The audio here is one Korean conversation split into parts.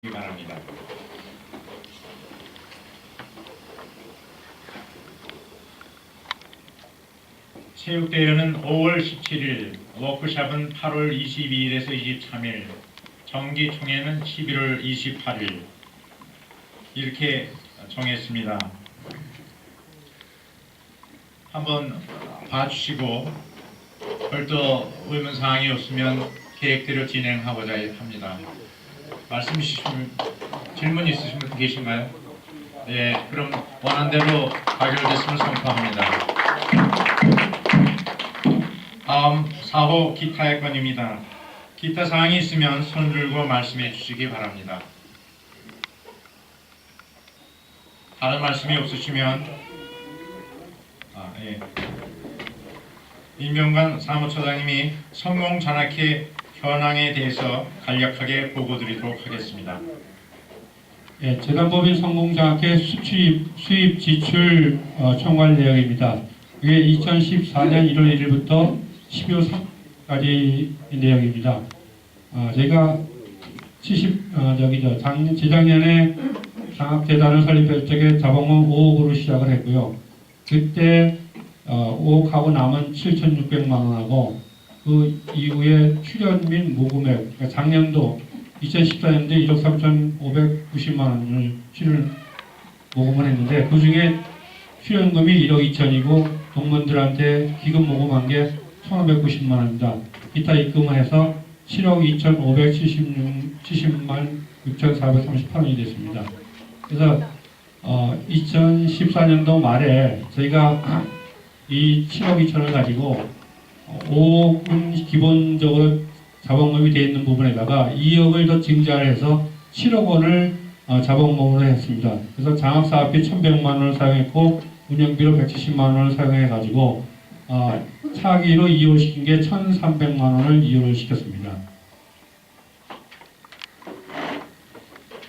바랍니다. 체육대회는 5월 17일, 워크샵은 8월 22일에서 23일, 정기총회는 11월 28일 이렇게 정했습니다. 한번 봐주시고 별도 의문 사항이 없으면 계획대로 진행하고자 합니다. 말씀 있으시면 질문 있으신 분 계신가요? 예, 그럼 원안대로 가결됐음을 선포합니다. 다음 4호 기타의 건입니다. 기타 사항이 있으면 손 들고 말씀해 주시기 바랍니다. 다른 말씀이 없으시면 아, 예. 임명관 사무처장님이 성공 잔악회 현황에 대해서 간략하게 보고드리도록 하겠습니다. 예, 재단법인 성공장학회 수출입, 수입 지출 어, 총괄 내역입니다. 이게 2014년 1월 1일부터 12월 3일까지 내역입니다. 아, 제가 70, 어, 저기죠. 작년, 재작년에 장학재단을 설립할 적에 자본금 5억으로 시작을 했고요. 그때 어, 5억하고 남은 7,600만 원하고 그 이후에 출연 및 모금액, 그러니까 작년도 2014년도에 1억 3,590만 원을 출연 모금을 했는데 그 중에 출연금이 1억 2천이고 동문들한테 기금 모금한 게 1,590만 원입니다. 기타 입금을 해서 7억 2,570만 6,438원이 됐습니다. 그래서 어, 2014년도 말에 저희가 이 7억 2천을 가지고 5억은 기본적으로 자본금이 되어 있는 부분에다가 2억을 더 증자를 해서 7억 원을 어, 자본금으로 했습니다. 그래서 장학사업비 1,100만 원을 사용했고 운영비로 170만 원을 사용해 가지고 어, 차기로 이용시킨 게 1,300만 원을 이용을 시켰습니다.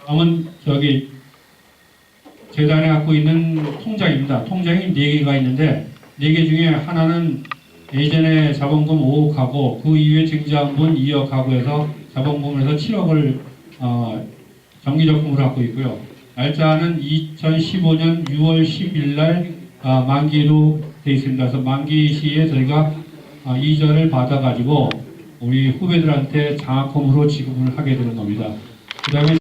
다음은 저기 재단에 갖고 있는 통장입니다. 통장이 4개가 있는데 4개 중에 하나는 예전에 자본금 5억하고 그 이후에 증자한 분 2억하고 해서 자본금을 해서 7억을 어, 정기적금으로 갖고 있고요. 날짜는 2015년 6월 10일 날 아, 만기로 되어 있습니다. 그래서 만기 시에 저희가 아, 이전을 받아가지고 우리 후배들한테 장학금으로 지급을 하게 되는 겁니다. 그 다음에